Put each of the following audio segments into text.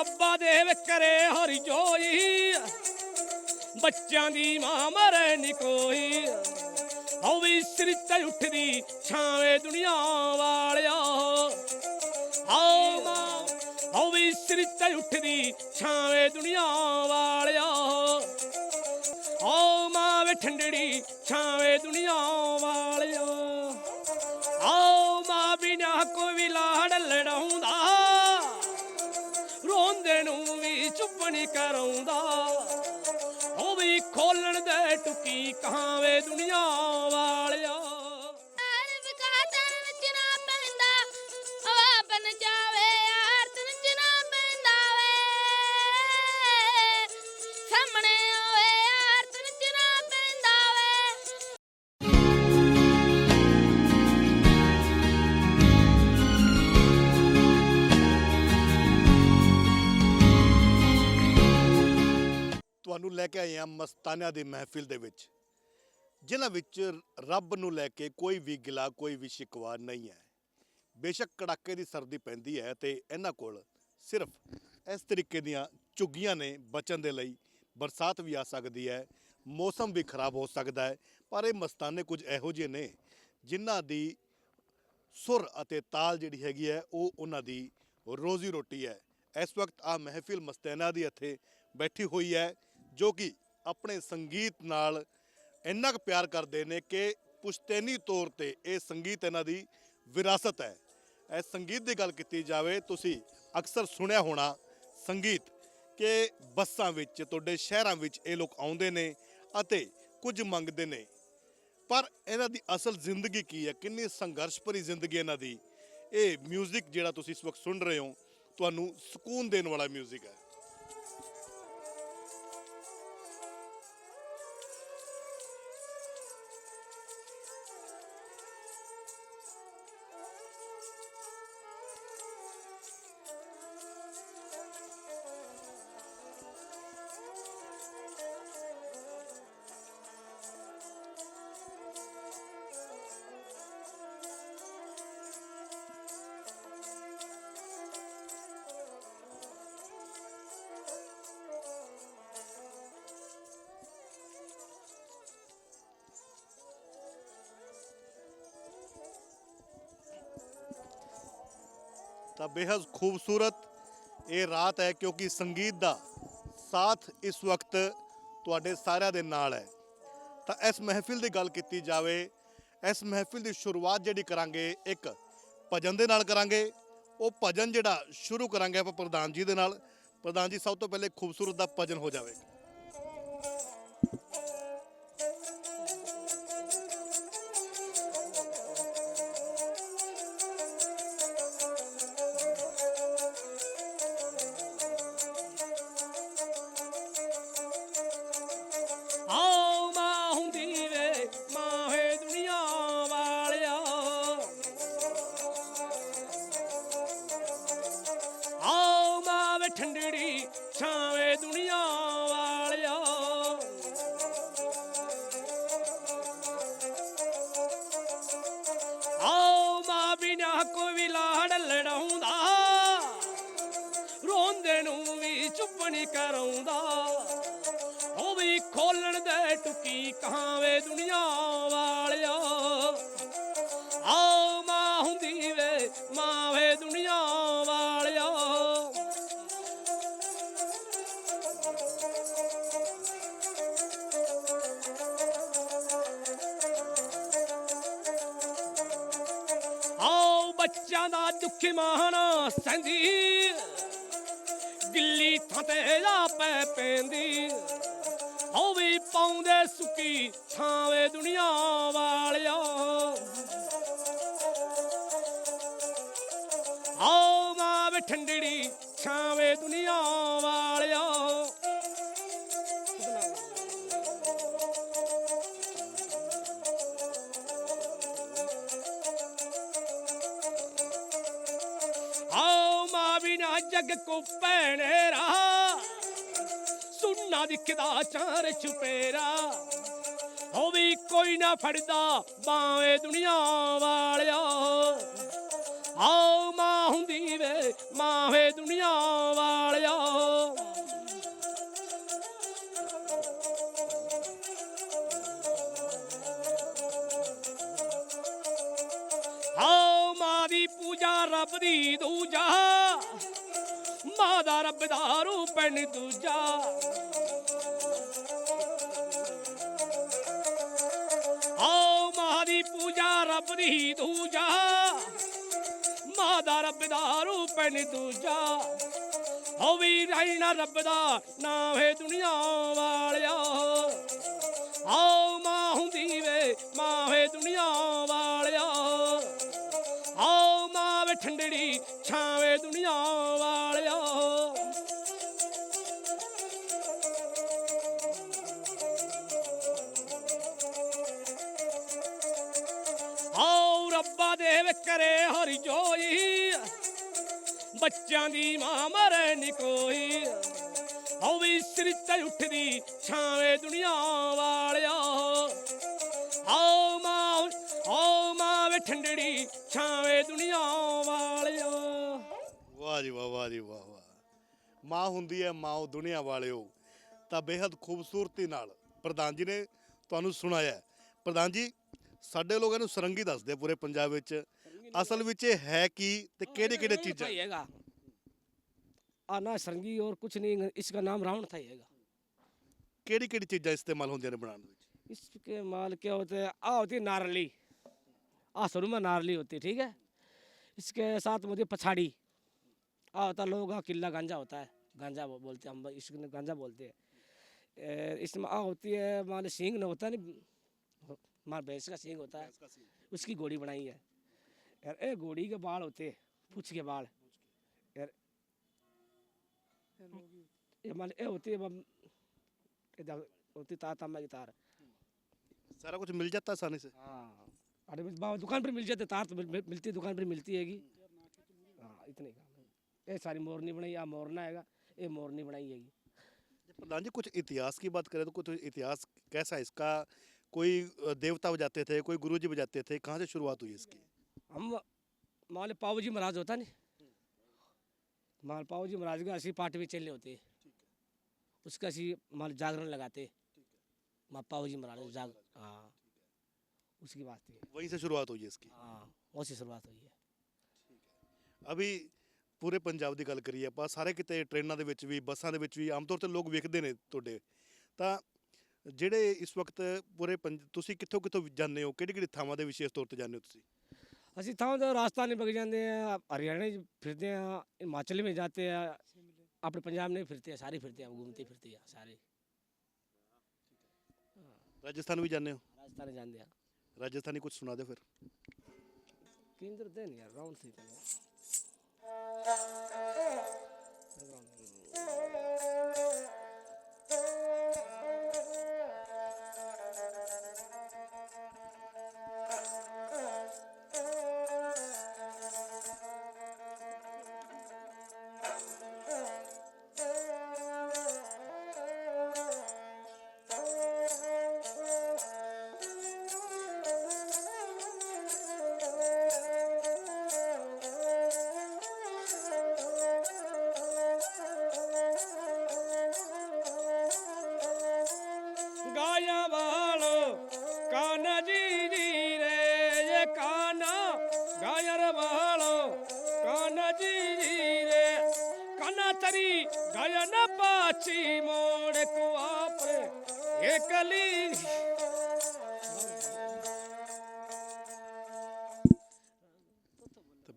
ਰੱਬਾ ਦੇਵ ਕਰੇ ਹਰੀ ਜੋਈ। ਬੱਚਿਆਂ ਦੀ ਮਾਂ ਮਰੇ ਨੀ ਕੋਈ। ਹਉ ਵੀ ਸਿਰ ਤੇ ਉੱਠਦੀ ਛਾਵੇਂ ਦੁਨੀਆ ਵਾਲਿਆ ਹਉ ਮਾਂ ਹਉ ਵੀ ਸਿਰ ਤੇ ਉੱਠਦੀ ਛਾਵੇਂ ਦੁਨੀਆ ਵਾਲਿਆ ਹਉ ਮਾਂ ਵੇ ਠੰਡੜੀ ਛਾਵੇਂ ਦੁਨੀਆ ਵਾਲਿਆ ਆਓ ਮਾਂ ਬਿਨਾ ਕੋਈ ਵੀ ਲਾੜ ਲੜਾਉਂਦਾ। ਨਹੀਂ ਕਰਾਉਂਦਾ। ਉਹ ਵੀ ਖੋਲਣ ਦੇ ਟੁਕੀ ਕਹਾਵੇ ਦੁਨੀਆ। ਤੁਹਾਨੂੰ ਮਸਤਾਨਿਆਂ ਦੀ ਮਹਿਫਿਲ ਦੇ ਵਿੱਚ, ਜਿਨ੍ਹਾਂ ਵਿੱਚ ਰੱਬ ਨੂੰ ਲੈ ਕੇ ਕੋਈ ਵੀ ਗਿਲਾ, ਕੋਈ ਵੀ ਸ਼ਿਕਵਾ ਨਹੀਂ ਹੈ। ਬੇਸ਼ੱਕ ਕੜਾਕੇ ਦੀ ਸਰਦੀ ਪੈਂਦੀ ਹੈ ਤੇ ਇਹਨਾਂ ਕੋਲ ਸਿਰਫ ਇਸ ਤਰੀਕੇ ਦੀਆਂ ਝੁੱਗੀਆਂ ਨੇ ਬਚਣ ਦੇ ਲਈ ਬਰਸਾਤ ਵੀ ਆ ਸਕਦੀ ਹੈ, ਮੌਸਮ ਵੀ ਖਰਾਬ ਹੋ ਸਕਦਾ ਹੈ, ਪਰ ਇਹ ਮਸਤਾਨੇ ਕੁਝ ਇਹੋ ਜਿਹੇ ਨੇ ਜਿਨ੍ਹਾਂ ਦੀ ਸੁਰ ਅਤੇ ਤਾਲ ਜਿਹੜੀ ਹੈਗੀ ਹੈ, ਉਹ ਉਹਨਾਂ ਦੀ ਰੋਜ਼ੀ ਰੋਟੀ ਹੈ। ਇਸ ਵਕਤ ਆ ਮਹਿਫਿਲ ਮਸਤਾਨਾ ਦੀ ਇੱਥੇ ਬੈਠੀ ਹੋਈ ਹੈ, ਜੋ ਕਿ ਆਪਣੇ ਸੰਗੀਤ ਨਾਲ ਇੰਨਾ ਕੁ ਪਿਆਰ ਕਰਦੇ ਨੇ ਕਿ ਪੁਸ਼ਤੈਨੀ ਤੌਰ ਤੇ ਇਹ ਸੰਗੀਤ ਇਹਨਾਂ ਦੀ ਵਿਰਾਸਤ ਹੈ ਇਸ ਸੰਗੀਤ ਦੀ ਗੱਲ ਕੀਤੀ ਜਾਵੇ ਤੁਸੀਂ ਅਕਸਰ ਸੁਣਿਆ ਹੋਣਾ ਸੰਗੀਤ ਕਿ ਬੱਸਾਂ ਵਿੱਚ ਤੁਹਾਡੇ ਸ਼ਹਿਰਾਂ ਵਿੱਚ ਇਹ ਲੋਕ ਆਉਂਦੇ ਨੇ ਅਤੇ ਕੁਝ ਮੰਗਦੇ ਨੇ ਪਰ ਇਹਨਾਂ ਦੀ ਅਸਲ ਜ਼ਿੰਦਗੀ ਕੀ ਹੈ ਕਿੰਨੀ ਸੰਘਰਸ਼ ਭਰੀ ਜ਼ਿੰਦਗੀ ਇਹਨਾਂ ਦੀ ਇਹ 뮤직 ਜਿਹੜਾ ਤੁਸੀਂ ਇਸ ਵਕਤ ਸੁਣ ਰਹੇ ਹੋ ਤੁਹਾਨੂੰ ਸਕੂਨ ਦੇਣ ਵਾਲਾ 뮤직 ਹੈ ਤਾਂ ਬੇहद ਖੂਬਸੂਰਤ ਇਹ ਰਾਤ ਹੈ ਕਿਉਂਕਿ ਸੰਗੀਤ ਦਾ ਸਾਥ ਇਸ ਵਕਤ ਤੁਹਾਡੇ ਸਾਰਿਆਂ ਦੇ ਨਾਲ ਹੈ। ਤਾਂ ਇਸ ਮਹਿਫਿਲ ਦੀ ਗੱਲ ਕੀਤੀ ਜਾਵੇ, ਇਸ ਮਹਿਫਿਲ ਦੀ ਸ਼ੁਰੂਆਤ ਜਿਹੜੀ ਕਰਾਂਗੇ, ਇੱਕ ਭਜਨ ਦੇ ਨਾਲ ਕਰਾਂਗੇ। ਉਹ ਭਜਨ ਜਿਹੜਾ ਸ਼ੁਰੂ ਕਰਾਂਗੇ ਆਪਾਂ ਪ੍ਰਧਾਨ ਜੀ ਦੇ ਨਾਲ। ਪ੍ਰਧਾਨ ਜੀ, ਸਭ ਤੋਂ ਪਹਿਲੇ ਖੂਬਸੂਰਤ ਦਾ ਭਜਨ ਹੋ ਜਾਵੇਗਾ ਵੀ ਚੁੱਪ ਕਰਾਉਂਦਾ, ਉਹ ਵੀ ਖੋਲਣ ਦੇ ਟੁਕੀ ਕਹਾਵੇ ਦੁਨੀਆ ਵਾਲਿਆ। ਆਓ ਮਾਂ ਹੁੰਦੀ ਵੇ, ਮਾਂ ਵੇ ਦੁਨੀਆ ਵਾਲਿਆ। ਆਓ ਬੱਚਿਆਂ ਦਾ ਦੁੱਖ ਮਾਣਾ ਸੰਦੀ ਗਿੱਲੀ ਥਾਂ ਪੈ ਪੈਂਦੀ। ਹੋ ਵੀ ਪਾਉਂਦੇ ਸੁੱਕੀ ਛਾਵੇਂ ਦੁਨੀਆ ਵਾਲਿਆ। ਆਓ ਮਾਂ ਵੇ ਠੰਡੜੀ ਛਾਵੇਂ ਦੁਨੀਆ ਜੱਗ ਕੋ ਭੈਣੇ ਰਾ। ਸੁਣਨਾ ਦਿਖਦਾ ਚਾਰ ਚੁਪੇਰਾ। ਉਹ ਵੀ ਕੋਈ ਨਾ ਫੜਦਾ ਬਾਵੇਂ ਦੁਨੀਆ ਵਾਲਿਆ। ਆਓ ਮਾਂ ਹੁੰਦੀ ਵੇ ਮਾਂ ਵੇ ਦੁਨੀਆ ਵਾਲਿਆ। ਆਓ ਮਾਂ ਦੀ ਪੂਜਾ ਰੱਬ ਦੀ ਦੂਜਾ। ਰੱਬ ਦਾ ਰੂਪ ਦੂਜਾ। ਆਓ ਮਾਂ ਦੀ ਪੂਜਾ, ਰੱਬ ਦੀ ਦੂਜਾ। ਮਾਂ ਦਾ ਰੱਬ ਦਾ ਰੂਪ ਦੂਜਾ। ਹੋ ਵੀ ਰਹਿਣਾ ਰੱਬ ਦਾ ਨਾਮ ਹੈ ਦੁਨੀਆ ਵਾਲਿਆ। ਆਓ ਮਾਂ ਹੁੰਦੀ ਵੇ ਮਾਂ ਵੇ ਦੁਨੀਆ ਵਾਲਿਆ। ਆਓ ਮਾਂ ਵੇ ਠੰਡੜੀ ਛਾਵੇਂ ਦੁਨੀਆ ਕਰੇ ਹਰੀ ਜੋਈ। ਬੱਚਿਆਂ ਦੀ ਮਾਂ ਮਰੇ ਨੀ ਕੋਈ। ਆਓ ਵੀ ਸਿਰ ਉੱਠਦੀ ਛਾਵੇਂ ਦੁਨੀਆ ਵਾਲਿਆ ਆਓ ਮਾਂ ਆਓ ਮਾਂ ਵੇ ਠੰਡੜੀ ਛਾਵੇਂ ਦੁਨੀਆ ਵਾਲਿਆ ਵਾਹ ਜੀ ਵਾਹ ਵਾਹ ਜੀ ਵਾਹ ਵਾਹ। ਮਾਂ ਹੁੰਦੀ ਹੈ, ਮਾਂ ਉਹ ਦੁਨੀਆ ਵਾਲਿਓ। ਤਾਂ ਬੇहद ਖੂਬਸੂਰਤੀ ਨਾਲ ਪ੍ਰਧਾਨ ਜੀ ਨੇ ਤੁਹਾਨੂੰ ਸੁਣਾਇਆ ਪ੍ਰਧਾਨ ਜੀ, ਸਾਡੇ ਲੋਕਾਂ ਨੂੰ ਸਰੰਗੀ ਦੱਸਦੇ ਪੂਰੇ ਪੰਜਾਬ ਵਿੱਚ। ਅਸਲ ਵਿੱਚ ਇਹ ਹੈ ਕੀ ਤੇ ਕਿਹੜੇ ਕਿਹੜੇ ਚੀਜ਼ਾਂ थाइएगा आना सरंगी और कुछ नहीं इसका नाम रावण थाइएगा ਕਿਹੜੀ ਕਿਹੜੀ ਚੀਜ਼ਾਂ ਇਸਤੇਮਾਲ ਹੁੰਦੀਆਂ ਨੇ ਬਣਾਉਣ ਵਿੱਚ इसके माल क्या होते हैं आ होती है नारली आ शुरू में नारली होती है ठीक है इसके साथ मुझे पछाड़ी आ होता है लोग किला गांजा होता है गांजा बो- बोलते हैं हम इसको गांजा बोलते हैं ए, इसमें आ होती है मान लो सींग न होता है नहीं मार भैंस का सींग होता है उसकी घोड़ी बनाई है यार ए घोड़ी के बाल होते हैं पूछ के बाल यार ये मान ए होती है बम- इधर होती तार तांबा की तार सारा कुछ मिल जाता है आसानी से हाँ अरे मिल- बा- दुकान पर मिल जाते तार तो मिल, मिल- मिलती है दुकान पर मिलती हैगी हाँ इतने काम है ये सारी मोरनी बनाई आ मोरना हैगा ये मोरनी बनाई हैगी प्रधान जी कुछ इतिहास की बात करें तो कुछ इतिहास कैसा है इसका कोई अ, देवता बजाते थे कोई गुरुजी बजाते थे कहाँ से शुरुआत हुई इसकी हम मान लो पाऊ जी महाराज होता नहीं मान पाऊ जी महाराज का ऐसी पार्टी में चलने होते उसका ऐसी मान लो जागरण लगाते माँ पाऊ जी महाराज जाग हाँ उसकी बात थी वहीं से शुरुआत हुई है इसकी हाँ वहाँ से शुरुआत हुई है ਅਭੀ ਪੂਰੇ ਪੰਜਾਬ ਦੀ ਗੱਲ ਕਰੀਏ ਆਪਾਂ ਸਾਰੇ ਕਿਤੇ ਟ੍ਰੇਨਾਂ ਦੇ ਵਿੱਚ ਵੀ ਬੱਸਾਂ ਦੇ ਵਿੱਚ ਵੀ ਆਮ ਤੌਰ ਤੇ ਲੋਕ ਵੇਖਦੇ ਨੇ ਤੁਹਾਡੇ ਤਾਂ ਜਿਹੜੇ ਇਸ ਵਕਤ ਪੂਰੇ ਪੰਜ ਤੁਸੀਂ ਕਿੱਥੋਂ ਕਿੱਥੋਂ ਜਾਂਦੇ ਹੋ ਕਿਹੜੀ ਕਿਹੜੀ ਥਾਵਾਂ ਦੇ ਵਿਸ਼ੇਸ਼ ਤੌਰ ਤੇ ਜਾਂਦੇ ਹੋ ਤੁਸੀਂ ਅਸੀਂ ਥਾਂ ਦਾ ਰਾਸਤਾ ਨਹੀਂ ਬਗ ਜਾਂਦੇ ਆ ਹਰਿਆਣਾ ਫਿਰਦੇ ਆ ਹਿਮਾਚਲ ਵਿੱਚ ਜਾਂਦੇ ਆ ਆਪਣੇ ਪੰਜਾਬ ਨਹੀਂ ਫਿਰਤੇ ਆ ਸਾਰੇ ਫਿਰਤੇ ਆ ਘੁੰਮਤੇ ਫਿਰਤੇ ਆ ਸਾਰੇ। ਰਾਜਸਥਾਨ ਵੀ ਜਾਂਦੇ ਹੋ? ਰਾਜਸਥਾਨ ਜਾਂਦੇ ਆ। ਰਾਜਸਥਾਨੀ ਕੁਝ ਸੁਣਾ ਦਿਓ ਫਿਰ। ਕੇਂਦਰ ਦੇ ਨਹੀਂ ਯਾਰ ਰਾਉਂਡ ਸੀ ਪਹਿਲਾਂ તારી ગયા પાછી મોડ કો આપણે એકલી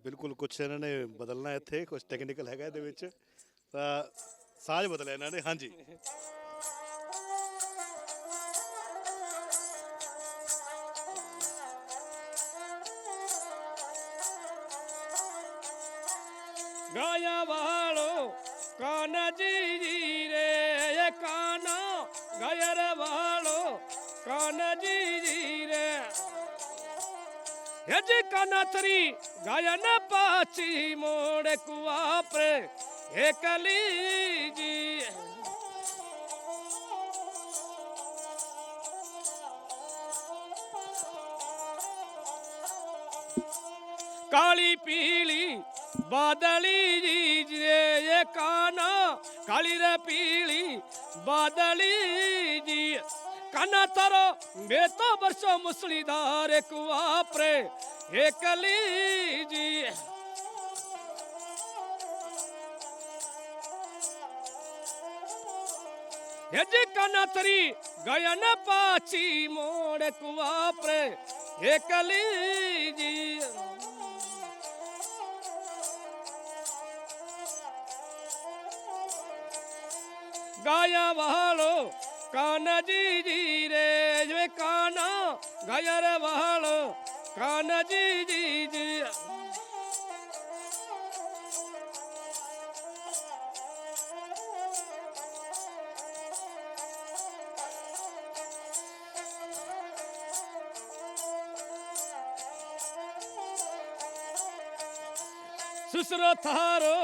ਬਿਲਕੁਲ ਕੁਝ ਇਹਨਾਂ ਨੇ ਬਦਲਣਾ ਇੱਥੇ ਕੁਝ ਟੈਕਨੀਕਲ ਹੈਗਾ ਇਹਦੇ ਵਿੱਚ। ਤਾਂ ਸਾਜ ਬਦਲਿਆ ਇਹਨਾਂ ਨੇ ਹਾਂਜੀ। ਗਾਇਆ ਵਾਲੋ કાનજી રે કાનો ગયર વાળો કાનજી રે હેજ કનતરી ગાયન પાછી મોડ કુવાપરે, હે કલીજી. કાળી પીળી બાદળી રે કાના કાળી રે પીળી બાદળી કાના તારો મેં તો વર્ષો મુસળીધાર એક વાપરે એકલીજી હેજી કાના તરી ગયા ને પાછી મોડે કુવાપરે એકલીજી ગાયા વહાળો કાનજીજી રે જો કાના ગાયા રે વહાળો કાનજીજી સુસરો થારો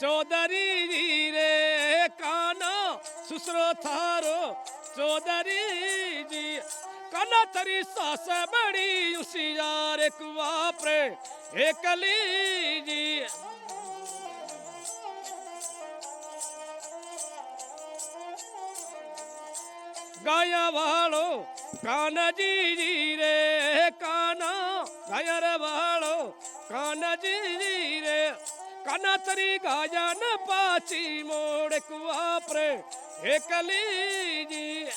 ચૌધરી રે કાનો સુસરો થારો, ચોદરીજી, કન તરી સાસ બડી ઉશિયાર એક વાપરે એકલીજી. ગાયા વાળો કાનજી રે, કાના ગાયર વાળો કાનજી રે. કનતરી ગાયન પાછી મોડ કુવાપરે એકલીજી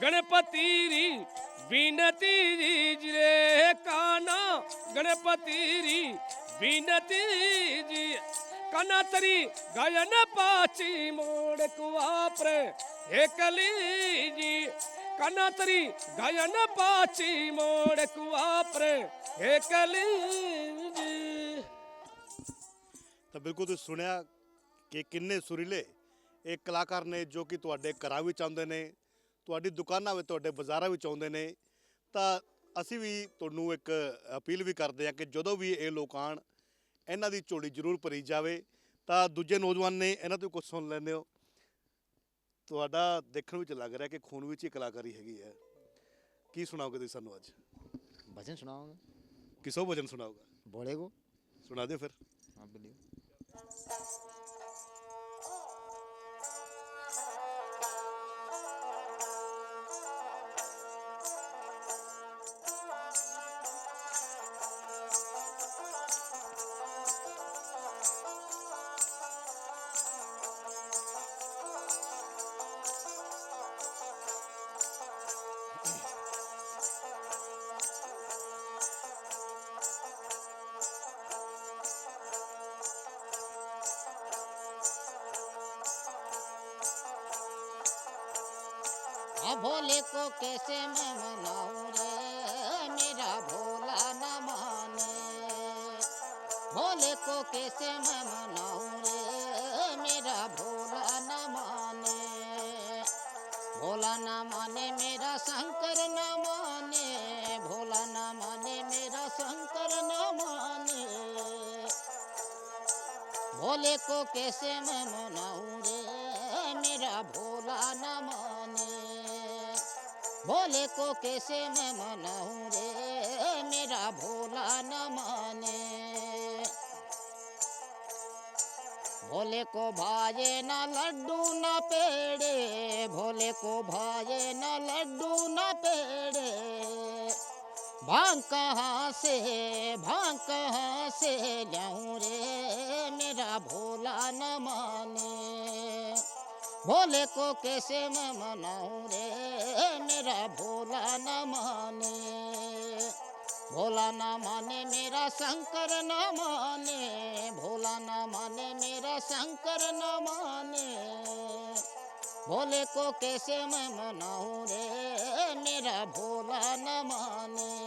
ગણપતિ રી વિનતી રીજ રે કાના ગણપતિ રી વિનતી જી કનતરી ગાયન પાછી મોડ કુવાપરે હે કલીજી કનાતરી ગાયન પાછી મોડ કુવાપરે હે કલીજી ਤਾਂ ਬਿਲਕੁਲ ਤੁਸੀਂ ਸੁਣਿਆ ਕਿ ਕਿੰਨੇ ਸੁਰੀਲੇ ਇਹ ਕਲਾਕਾਰ ਨੇ ਜੋ ਕਿ ਤੁਹਾਡੇ ਘਰਾਂ ਵਿੱਚ ਆਉਂਦੇ ਨੇ, ਤੁਹਾਡੀ ਦੁਕਾਨਾਂ ਵਿੱਚ, ਤੁਹਾਡੇ ਬਾਜ਼ਾਰਾਂ ਵਿੱਚ ਆਉਂਦੇ ਨੇ। ਤਾਂ ਅਸੀਂ ਵੀ ਤੁਹਾਨੂੰ ਇੱਕ ਅਪੀਲ ਵੀ ਕਰਦੇ ਹਾਂ ਕਿ ਜਦੋਂ ਵੀ ਇਹ ਲੋਕ ਆਣ ਇਹਨਾਂ ਦੀ ਝੋਲੀ ਜ਼ਰੂਰ ਭਰੀ ਜਾਵੇ। ਤਾਂ ਦੂਜੇ ਨੌਜਵਾਨ ਨੇ ਇਹਨਾਂ ਤੋਂ ਕੁਝ ਸੁਣ ਲੈਂਦੇ ਹੋ। ਤੁਹਾਡਾ ਦੇਖਣ ਵਿੱਚ ਲੱਗ ਰਿਹਾ ਕਿ ਖੂਨ ਵਿੱਚ ਹੀ ਕਲਾਕਾਰੀ ਹੈਗੀ ਹੈ ਕੀ ਸੁਣਾਓਗੇ ਤੁਸੀਂ ਸਾਨੂੰ ਅੱਜ भजन सुनाओगे ਕਿਸੋ ਭਜਨ ਸੁਣਾਓਗਾ बोले को ਸੁਣਾ ਦਿਓ ਫਿਰ हाँ बोलिए कैसे मैं मनाऊं रे मेरा भोला न माने भोले को कैसे मैं मनाऊं रे मेरा भोला न माने भोला न माने मेरा शंकर न माने भोला न माने मेरा शंकर न माने भोले को कैसे मैं मनाऊं रे भोले को कैसे मैं मनाऊं रे मेरा भोला न माने भोले को भाजे न लड्डू न पेड़े भोले को भाजे न लड्डू न पेड़े भांग कहाँ से भांग कहाँ से लाऊं रे मेरा भोला न माने भोले को कैसे मैं मनाऊं रे मेरा भोला न माने भोला न माने मेरा शंकर न माने भोला न माने मेरा शंकर न माने भोले को कैसे मैं मनाऊं रे मेरा भोला न माने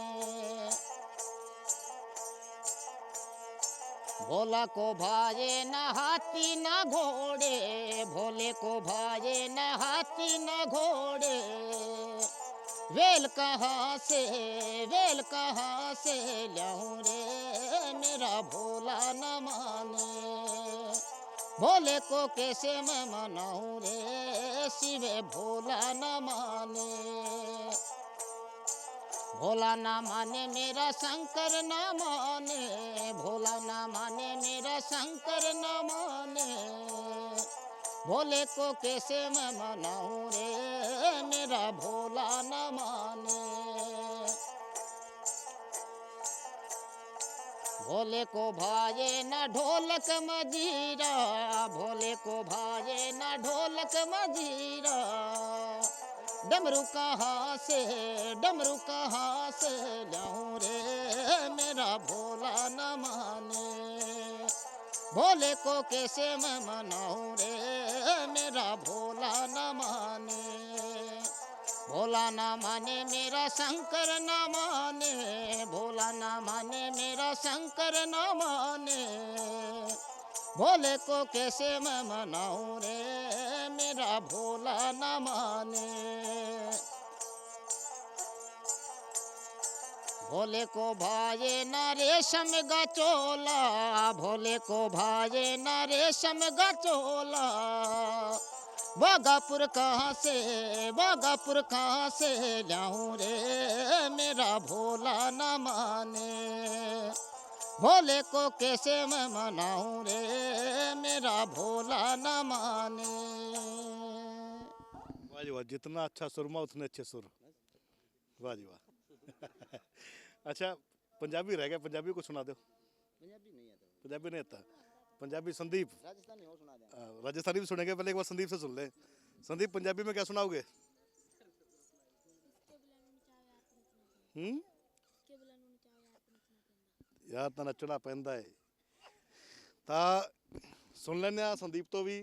भोला को भाजे न हाथी न घोड़े, भोले को भाजे न हाथी न घोड़े। वेल कहाँ से, वेल कहाँ से लाऊं रे मेरा भोला न माने। भोले को कैसे मैं मनाऊं रे, शिवे भोला न माने। भोला ना माने मेरा शंकर न माने भोला ना माने मेरा शंकर न माने भोले को कैसे मैं मनाऊं रे मेरा भोला न माने भोले को भाजे न ढोलक मजीरा भोले को भाजे न ढोलक मजीरा डमरू कहाँ से, डमरू कहाँ से लाऊं रे? मेरा भोला न माने। भोले को कैसे मैं मनाऊं रे? मेरा भोला न माने। भोला न माने, मेरा शंकर न माने। भोला न माने, मेरा शंकर न माने। भोले को कैसे मैं मनाऊं रे? मेरा भोला न माने भोले को भाजे न रेशम गचोला भोले को भाजे न रेशम गचोला बागापुर कहाँ से बागापुर कहाँ से लाऊं रे मेरा भोला न माने भोले को कैसे मैं मनाऊं रे मेरा भोला न माने वाह जी वाह जितना अच्छा सुरमा उतने अच्छे सुर वाह जी वाह अच्छा पंजाबी रह गया पंजाबी को सुना दो पंजाबी नहीं आता पंजाबी संदीप राजस्थानी हो सुना दे आ, राजस्थानी भी सुनेंगे पहले एक बार संदीप से सुन ले संदीप पंजाबी में क्या सुनाओगे हम्म ਯਾਰ ਤਾਂ ਨੱਚਣਾ ਪੈਂਦਾ ਏ ਤਾਂ ਸੁਣ ਲੈਂਦੇ ਆ ਸੰਦੀਪ ਤੋਂ ਵੀ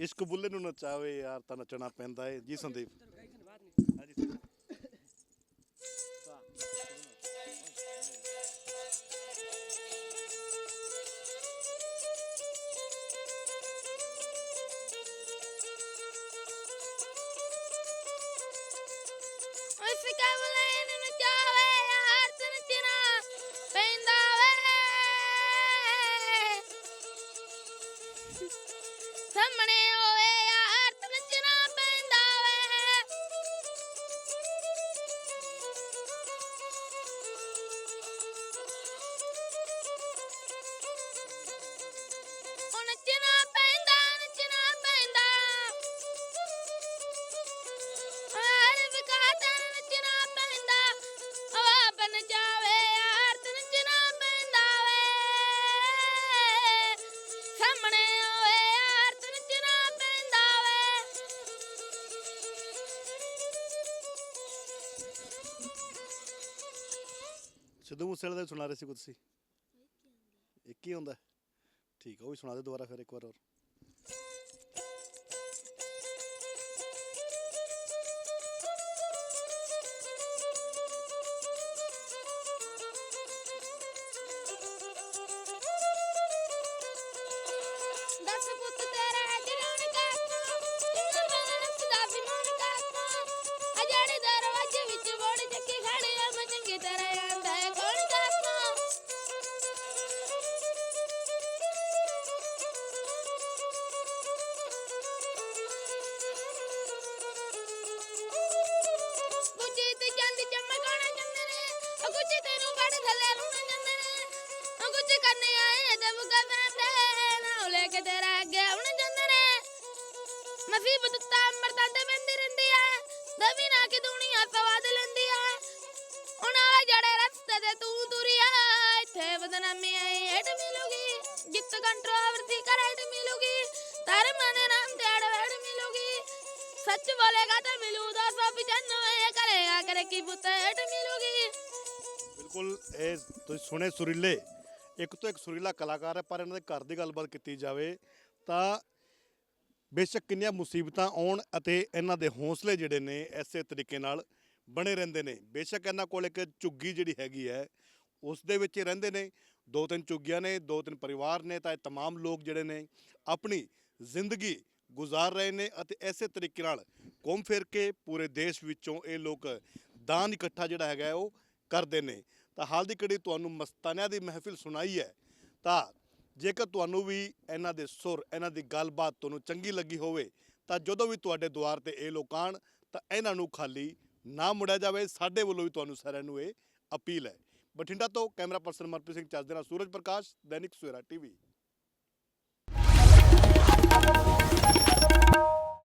ਇਸ਼ਕ ਬੁੱਲੇ ਨੂੰ ਨਚਾਵੇ ਯਾਰ ਤਾਂ ਨੱਚਣਾ ਪੈਂਦਾ ਏ। ਜੀ ਸੰਦੀਪ। ਸਿੱਧੂ ਮੂਸੇਵਾਲੇ ਦਾ ਵੀ ਸੁਣਾ ਰਹੇ ਸੀ ਕੁਝ ਤੁਸੀਂ ਇੱਕ ਹੀ ਹੁੰਦਾ। ਠੀਕ ਆ ਉਹ ਵੀ ਸੁਣਾ ਦੇ ਦੁਬਾਰਾ ਫਿਰ ਇੱਕ ਵਾਰ ਹੋਰ। ਮੁਸੀਬਤ ਤਾਂ ਮਰਦਾਂ ਤੇ ਬੰਦੀ ਰਹਿੰਦੀ ਆ। ਦਵੀ ਨਾ ਕਿ ਦੁਨੀਆ ਸਵਾਦ ਲੈਂਦੀ ਆ। ਉਹਨਾਂ ਵਾਲੇ ਜਿਹੜੇ ਰਸਤੇ ਤੇ ਤੂੰ ਤੁਰਿਆ ਇੱਥੇ ਬਦਨਾਮੀ ਆਈ ਹਟ ਮਿਲੂਗੀ। ਜਿੱਤ ਕੰਟਰੋਵਰਸੀ ਕਰ ਹਟ ਮਿਲੂਗੀ। ਤਾਰੇ ਮਨੇ ਨਾਮ ਤੇ ਅੜਵੜ ਮਿਲੂਗੀ। ਸੱਚ ਬੋਲੇਗਾ ਤਾਂ ਮਿਲੂ 295 ਕਰੇਗਾ ਕਰੇ ਕੀ ਪੁੱਤ ਹਟ ਮਿਲੂਗੀ। ਬਿਲਕੁਲ, ਇਹ ਤੁਸੀਂ ਸੁਣੇ ਸੁਰੀਲੇ। ਇੱਕ ਤੋਂ ਇੱਕ ਸੁਰੀਲਾ ਕਲਾਕਾਰ ਹੈ, ਪਰ ਇਹਨਾਂ ਦੇ ਘਰ ਦੀ ਗੱਲਬਾਤ ਕੀਤੀ ਜਾਵੇ ਤਾਂ ਬੇਸ਼ੱਕ ਕਿੰਨੀਆਂ ਮੁਸੀਬਤਾਂ ਆਉਣ ਅਤੇ ਇਹਨਾਂ ਦੇ ਹੌਸਲੇ ਜਿਹੜੇ ਨੇ ਐਸੇ ਤਰੀਕੇ ਨਾਲ ਬਣੇ ਰਹਿੰਦੇ ਨੇ ਬੇਸ਼ੱਕ ਇਹਨਾਂ ਕੋਲ ਇੱਕ ਝੁੱਗੀ ਜਿਹੜੀ ਹੈਗੀ ਹੈ ਉਸ ਦੇ ਵਿੱਚ ਹੀ ਰਹਿੰਦੇ ਨੇ ਦੋ ਤਿੰਨ ਝੁੱਗੀਆਂ ਨੇ ਦੋ ਤਿੰਨ ਪਰਿਵਾਰ ਨੇ ਤਾਂ ਇਹ तमाम ਲੋਕ ਜਿਹੜੇ ਨੇ ਆਪਣੀ ਜ਼ਿੰਦਗੀ ਗੁਜ਼ਾਰ ਰਹੇ ਨੇ ਅਤੇ ਐਸੇ ਤਰੀਕੇ ਨਾਲ ਘੁੰਮ ਫਿਰ ਕੇ ਪੂਰੇ ਦੇਸ਼ ਵਿੱਚੋਂ ਇਹ ਲੋਕ ਦਾਨ ਇਕੱਠਾ ਜਿਹੜਾ ਹੈਗਾ ਹੈ ਉਹ ਕਰਦੇ ਨੇ ਤਾਂ ਹਾਲ ਦੀ ਘੜੀ ਤੁਹਾਨੂੰ ਮਸਤਾਨਿਆਂ ਦੀ ਮਹਿਫਿਲ ਸੁਣਾਈ ਹੈ ਤਾਂ ਜੇਕਰ ਤੁਹਾਨੂੰ ਵੀ ਇਹਨਾਂ ਦੇ ਸੁਰ, ਇਹਨਾਂ ਦੀ ਗੱਲਬਾਤ ਤੁਹਾਨੂੰ ਚੰਗੀ ਲੱਗੀ ਹੋਵੇ, ਤਾਂ ਜਦੋਂ ਵੀ ਤੁਹਾਡੇ ਦੁਆਰ ਤੇ ਇਹ ਲੋਕ ਆਣ ਤਾਂ ਇਹਨਾਂ ਨੂੰ ਖਾਲੀ ਨਾ ਮੁੜਿਆ ਜਾਵੇ। ਸਾਡੇ ਵੱਲੋਂ ਵੀ ਤੁਹਾਨੂੰ ਸਾਰਿਆਂ ਨੂੰ ਇਹ ਅਪੀਲ ਹੈ। ਬਠਿੰਡਾ ਤੋਂ ਕੈਮਰਾ ਪਰਸਨ ਮਨਪ੍ਰੀਤ ਸਿੰਘ ਚੱਜਦੇ ਨਾਲ ਸੂਰਜ ਪ੍ਰਕਾਸ਼, ਦੈਨਿਕ ਸਵੇਰਾ ਟੀਵੀ।